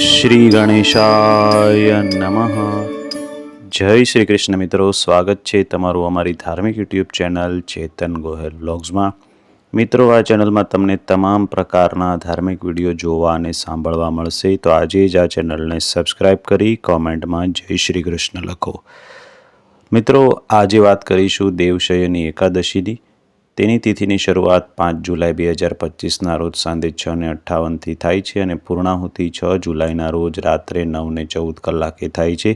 શ્રી ગણેશાય નમઃ. જય શ્રી કૃષ્ણ મિત્રો, સ્વાગત છે તમારું અમારી ધાર્મિક યુટ્યુબ ચેનલ ચેતન ગોહેલ બ્લોગ્સમાં મિત્રો, આ ચેનલમાં તમને તમામ પ્રકારના ધાર્મિક વીડિયો જોવા અને સાંભળવા મળશે. તો આજે જ આ ચેનલને સબસ્ક્રાઇબ કરી કોમેન્ટમાં જય શ્રી કૃષ્ણ લખો. મિત્રો, આજે વાત કરીશું દેવશયની એકાદશીની. તેની તિથિની શરૂઆત પાંચ જુલાઈ બે હજાર પચીસના રોજ સાંજે છ ને અઠ્ઠાવનથી થાય છે અને પૂર્ણાહુતિ છ જુલાઈના રોજ રાત્રે નવ ને ચૌદ કલાકે થાય છે.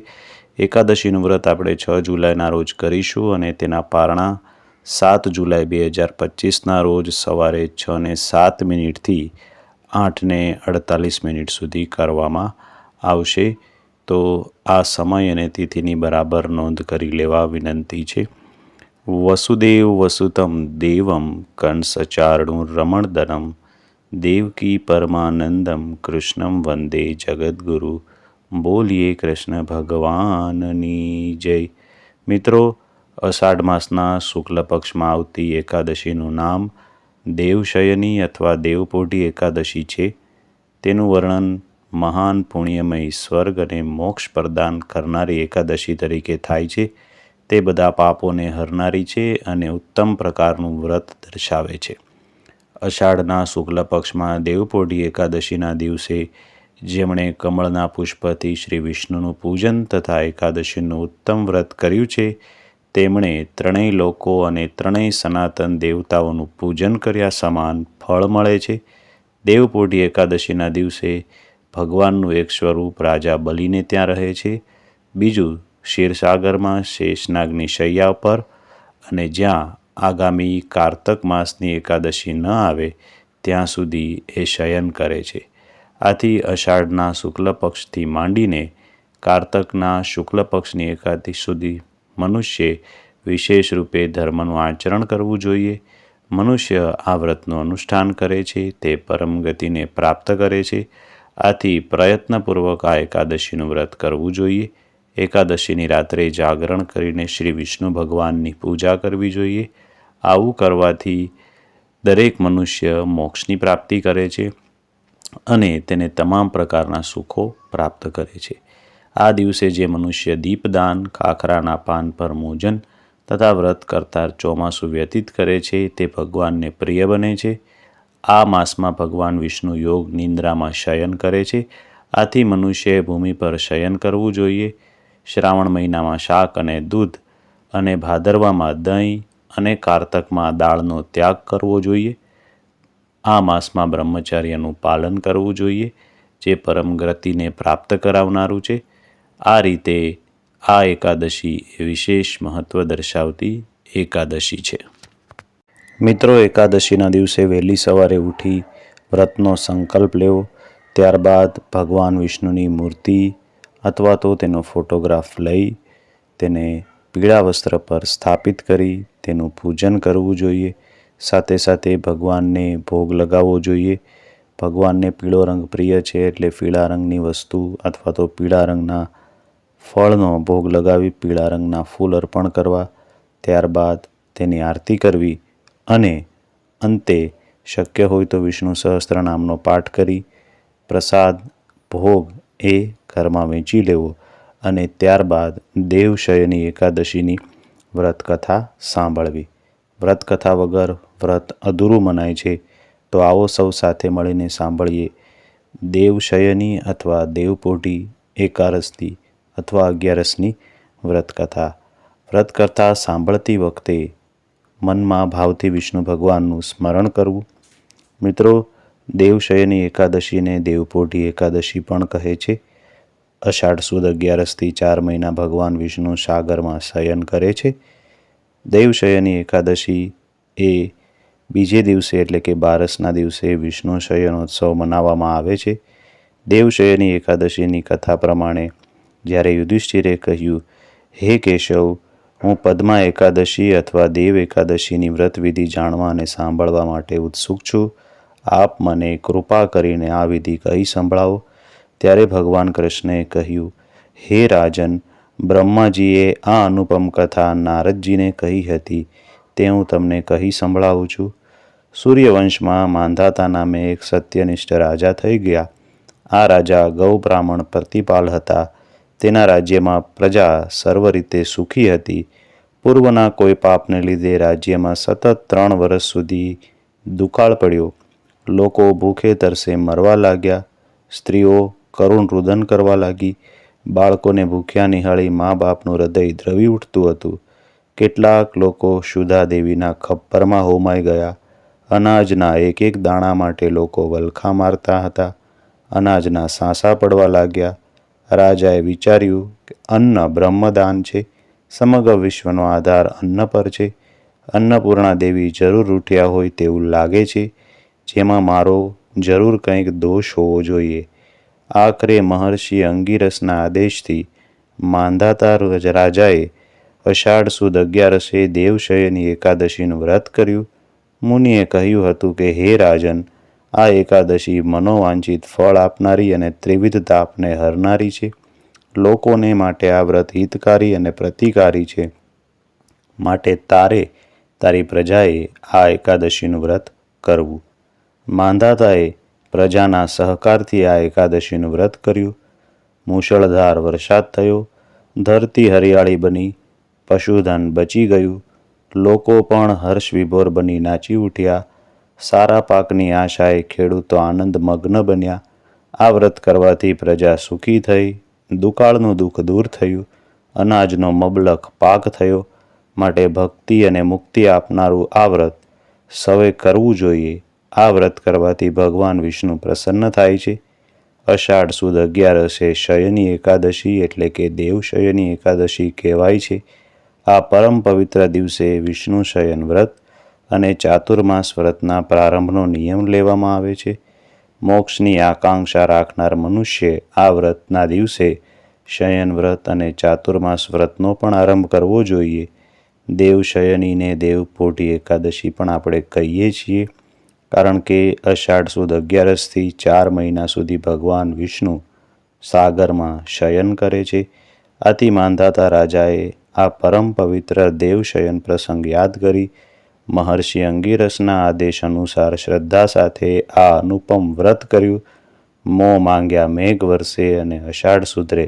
એકાદશીનું વ્રત આપણે છ જુલાઈના રોજ કરીશું અને તેના પારણા સાત જુલાઈ બે હજાર પચીસના રોજ સવારે છ ને સાત મિનિટથી આઠ ને અડતાલીસ મિનિટ સુધી કરવામાં આવશે. તો આ સમય અને તિથિની બરાબર નોંધ કરી લેવા વિનંતી છે. વસુદેવ વસુતમ દેવમ કંસચારણું રમણદનમ દેવકી પરમાનંદમ કૃષ્ણમ વંદે જગદગુરુ બોલીએ કૃષ્ણ ભગવાનની જય મિત્રો અષાઢ માસના શુક્લ પક્ષમાં આવતી એકાદશીનું નામ દેવશયની અથવા દેવપોઢી એકાદશી છે તેનું વર્ણન મહાન પુણ્યમય સ્વર્ગ અને મોક્ષ પ્રદાન કરનારી એકાદશી તરીકે થાય છે। તે બધા પાપોને હરનારી છે અને ઉત્તમ પ્રકારનું વ્રત દર્શાવે છે. અષાઢના શુક્લ પક્ષમાં દેવપોઢી એકાદશીના દિવસે જેમણે કમળના પુષ્પથી શ્રી વિષ્ણુનું પૂજન તથા એકાદશીનું ઉત્તમ વ્રત કર્યું છે, તેમણે ત્રણેય લોકો અને ત્રણેય સનાતન દેવતાઓનું પૂજન કર્યા સમાન ફળ મળે છે. દેવપોઢી એકાદશીના દિવસે ભગવાનનું એક સ્વરૂપ રાજા બલીને ત્યાં રહે છે. બીજું ક્ષીરસાગરમાં શેષનાગની શૈયા પર અને જ્યાં આગામી કારતક માસની એકાદશી ન આવે, ત્યાં સુધી એ શયન કરે છે. આથી અષાઢના શુક્લ પક્ષથી માંડીને કારતકના શુક્લ પક્ષની એકાદશી સુધી મનુષ્ય વિશેષ રૂપે ધર્મનું આચરણ કરવું જોઈએ. મનુષ્ય આ વ્રતનું અનુષ્ઠાન કરે છે, તે પરમ ગતિને પ્રાપ્ત કરે છે. આથી પ્રયત્નપૂર્વક આ એકાદશીનું વ્રત કરવું જોઈએ. એકાદશીની રાત્રે જાગરણ કરીને શ્રી વિષ્ણુ ભગવાનની પૂજા કરવી જોઈએ. આવું કરવાથી દરેક મનુષ્ય મોક્ષની પ્રાપ્તિ કરે છે અને તેને તમામ પ્રકારના સુખો પ્રાપ્ત કરે છે. આ દિવસે જે મનુષ્ય દીપદાન, ખાખરાના પાન પર મોજન તથા વ્રત કરતા ચોમાસું વ્યતીત કરે છે, તે ભગવાનને પ્રિય બને છે. આ માસમાં ભગવાન વિષ્ણુ યોગ નિંદ્રામાં શયન કરે છે. આથી મનુષ્યએ ભૂમિ પર શયન કરવું જોઈએ. શ્રાવણ મહિનામાં શાક અને દૂધ અને ભાદરવામાં દહીં અને કારતકમાં દાળનો ત્યાગ કરવો જોઈએ. આ માસમાં બ્રહ્મચર્યનું પાલન કરવું જોઈએ, જે પરમ ગતિને પ્રાપ્ત કરાવનારું છે. આ રીતે આ એકાદશી વિશેષ મહત્ત્વ દર્શાવતી એકાદશી છે. મિત્રો, એકાદશીના દિવસે વહેલી સવારે ઉઠી વ્રતનો સંકલ્પ લેવો. ત્યારબાદ ભગવાન વિષ્ણુની મૂર્તિ અથવા તો તેનો ફોટોગ્રાફ લઈ તેને પીળા વસ્ત્ર પર સ્થાપિત કરી તેનું પૂજન કરવું જોઈએ. સાથે સાથે ભગવાનને ભોગ લગાવવો જોઈએ. ભગવાનને પીળો રંગ પ્રિય છે એટલે પીળા રંગની વસ્તુ અથવા તો પીળા રંગના ફળનો ભોગ લગાવી પીળા રંગના ફૂલ અર્પણ કરવા. ત્યારબાદ તેની આરતી કરવી અને અંતે શક્ય હોય તો વિષ્ણુ સહસ્ત્ર નામનો પાઠ કરી પ્રસાદ ભોગ એ ઘરમાં વેચી લેવો અને ત્યારબાદ દેવશયની એકાદશીની વ્રતકથા સાંભળવી. વ્રતકથા વગર વ્રત અધૂરું મનાય છે, તો આવો સૌ સાથે મળીને સાંભળીએ. દેવશયની અથવા દેવપોટી એકારસની અથવા અગિયારસની વ્રતકથા. વ્રતકથા સાંભળતી વખતે મનમાં ભાવથી વિષ્ણુ ભગવાનનું સ્મરણ કરવું. મિત્રો દેવશયની એકાદશીને દેવપોઢી એકાદશી પણ કહે છે. અષાઢ સુદ અગિયારસથી ચાર મહિના ભગવાન વિષ્ણુ સાગરમાં શયન કરે છે. દેવશયની એકાદશી એ બીજે દિવસે એટલે કે બારસના દિવસે વિષ્ણુ શયનોત્સવ મનાવવામાં આવે છે. દેવશયની એકાદશીની કથા પ્રમાણે જ્યારે યુધિષ્ઠિરે કહ્યું, હે કેશવ, હું પદ્મા એકાદશી અથવા દેવ એકાદશીની વ્રતવિધિ જાણવા અને સાંભળવા માટે ઉત્સુક છું. આપ મને કૃપા કરીને આ વિધિ કહી સંભળાવો. ત્યારે ભગવાન કૃષ્ણએ કહ્યું, હે રાજન, બ્રહ્માજીએ આ અનુપમ કથા નારદજીને કહી હતી, તે હું તમને કહી સંભળાવું છું. સૂર્યવંશમાં માંધાતા નામે એક સત્યનિષ્ઠ રાજા થઈ ગયા. આ રાજા ગૌ બ્રાહ્મણ પ્રતિપાલ હતા. તેના રાજ્યમાં પ્રજા સર્વ રીતે સુખી હતી. પૂર્વના કોઈ પાપને લીધે રાજ્યમાં સતત ત્રણ વર્ષ સુધી દુકાળ પડ્યો. લોકો ભૂખે તરસે મરવા લાગ્યા. સ્ત્રીઓ કરુણ રુદન કરવા લાગી. બાળકોને ભૂખ્યા નિહાળી મા બાપનું હૃદય દ્રવી ઉઠતું હતું. કેટલાક લોકો સુધા દેવીના ખપ્પરમાં હોમાઈ ગયા. અનાજના એક એક દાણા માટે લોકો વલખા મારતા હતા. અનાજના સાંસા પડવા લાગ્યા. રાજાએ વિચાર્યું કે અન્ન બ્રહ્મદાન છે. સમગ્ર વિશ્વનો આધાર અન્ન પર છે. અન્નપૂર્ણા દેવી જરૂર ઉઠ્યા હોય તેવું લાગે છે જેમાં મારો જરૂર કંઈક દોષ હોવો જોઈએ. આખરે મહર્ષિ અંગીરસના આદેશથી માંધાતા રાજાએ અષાઢ સુદ અગિયારસે દેવશયની એકાદશીનું વ્રત કર્યું. મુનિએ કહ્યું હતું કે, હે રાજન, આ એકાદશી મનોવાંછિત ફળ આપનારી અને ત્રિવિધ તાપને હરનારી છે. લોકોને માટે આ વ્રત હિતકારી અને પ્રતિકારી છે. માટે તારે, તારી પ્રજાએ આ એકાદશીનું વ્રત કરવું. માંધાતાએ પ્રજાના સહકારથી આ એકાદશીનું વ્રત કર્યું. મૂશળધાર વરસાદ થયો. ધરતી હરિયાળી બની. પશુધન બચી ગયું. લોકો પણ હર્ષ વિભોર બની નાચી ઉઠ્યા. સારા પાકની આશાએ ખેડૂતો આનંદમગ્ન બન્યા. આ વ્રત કરવાથી પ્રજા સુખી થઈ. દુકાળનું દુઃખ દૂર થયું. અનાજનો મબલક પાક થયો. માટે ભક્તિ અને મુક્તિ આપનારું આ વ્રત સૌએ કરવું જોઈએ. આ વ્રત કરવાથી ભગવાન વિષ્ણુ પ્રસન્ન થાય છે. અષાઢ સુદ અગિયારસે શયની એકાદશી એટલે કે દેવશયની એકાદશી કહેવાય છે. આ પરમ પવિત્ર દિવસે વિષ્ણુ શયન વ્રત અને ચાતુર્માસ વ્રતના પ્રારંભનો નિયમ લેવામાં આવે છે. મોક્ષની આકાંક્ષા રાખનાર મનુષ્ય આ વ્રતના દિવસે શયન વ્રત અને ચાતુર્માસ વ્રતનો પણ આરંભ કરવો જોઈએ. દેવશયનીને દેવપોટી એકાદશી પણ આપણે કહીએ છીએ. કારણ કે અષાઢ સુદ અગિયારસથી ચાર મહિના સુધી ભગવાન વિષ્ણુ સાગરમાં શયન કરે છે. આથી માંધાતા રાજાએ આ પરમ પવિત્ર દેવશયન પ્રસંગ યાદ કરી. મહર્ષિ અંગીરસના આદેશ અનુસાર શ્રદ્ધા સાથે આ અનુપમ વ્રત કર્યું. મોં માંગ્યા મેઘ વરસે અને અષાઢ સુધરે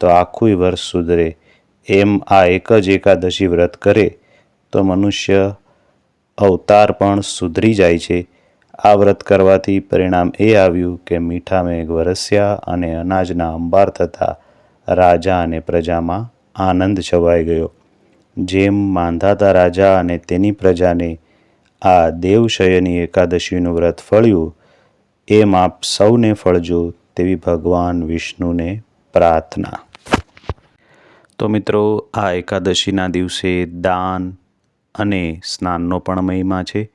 તો આખું વર્ષ સુધરે એમ આ એક જ એકાદશી વ્રત કરે, તો મનુષ્ય અવતાર પણ સુધરી જાય છે. આ વ્રત કરવાથી પરિણામ એ આવ્યું કે મીઠા મેઘ વરસ્યા અને અનાજના અંબાર થતાં રાજા અને પ્રજામાં આનંદ છવાઈ ગયો. જેમ માંધાતા રાજા અને તેની પ્રજાને આ દેવશયની એકાદશીનું વ્રત ફળ્યું, એમ આપ સૌને ફળજો તેવી ભગવાન વિષ્ણુને પ્રાર્થના. તો મિત્રો, આ એકાદશીના દિવસે દાન અને સ્નાનનો પણ મહિમા છે.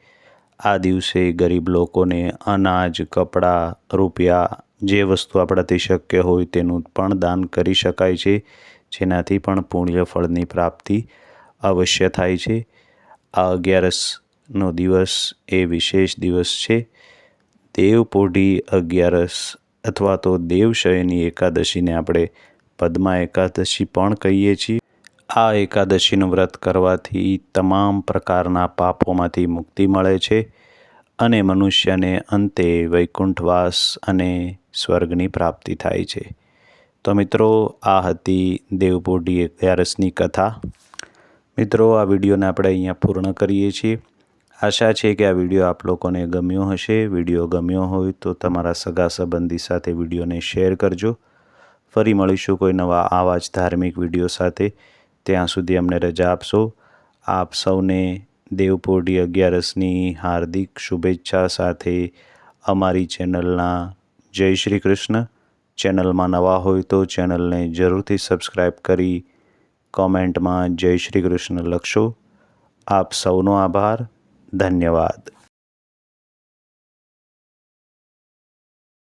આ દિવસે ગરીબ લોકોને અનાજ, કપડાં, રૂપિયા જે વસ્તુ આપણાથી શક્ય હોય તેનું પણ દાન કરી શકાય છે, જેનાથી પણ પુણ્ય ફળની પ્રાપ્તિ અવશ્ય થાય છે. આ અગિયારસનો દિવસ એ વિશેષ દિવસ છે. દેવપોઢી અગિયારસ અથવા તો દેવશયની એકાદશીને આપણે પદ્મા એકાદશી પણ કહીએ છીએ. આ એકાદશીનું વ્રત કરવાથી તમામ પ્રકારના પાપોમાંથી મુક્તિ મળે છે અને મનુષ્યને અંતે વૈકુંઠવાસ અને સ્વર્ગની પ્રાપ્તિ થાય છે. તો મિત્રો, આ હતી દેવપોઢી અગિયારસની કથા. મિત્રો, આ વિડીયોને આપણે અહીંયા પૂર્ણ કરીએ છીએ. આશા છે કે આ વીડિયો આપ લોકોને ગમ્યો હશે. વીડિયો ગમ્યો હોય તો તમારા સગા સંબંધી સાથે વિડીયોને શેર કરજો. ફરી મળીશું કોઈ નવા આવા જ ધાર્મિક વીડિયો સાથે. ત્યાં સુધી અમને રજા આપશો. આપ સૌને દેવપોઢી અગિયારસની હાર્દિક શુભેચ્છા સાથે અમારી ચેનલના જય શ્રી કૃષ્ણ. ચેનલમાં નવા હોય તો ચેનલને જરૂરથી સબસ્ક્રાઈબ કરી કોમેન્ટમાં જય શ્રી કૃષ્ણ લખશો. આપ સૌનો આભાર. ધન્યવાદ.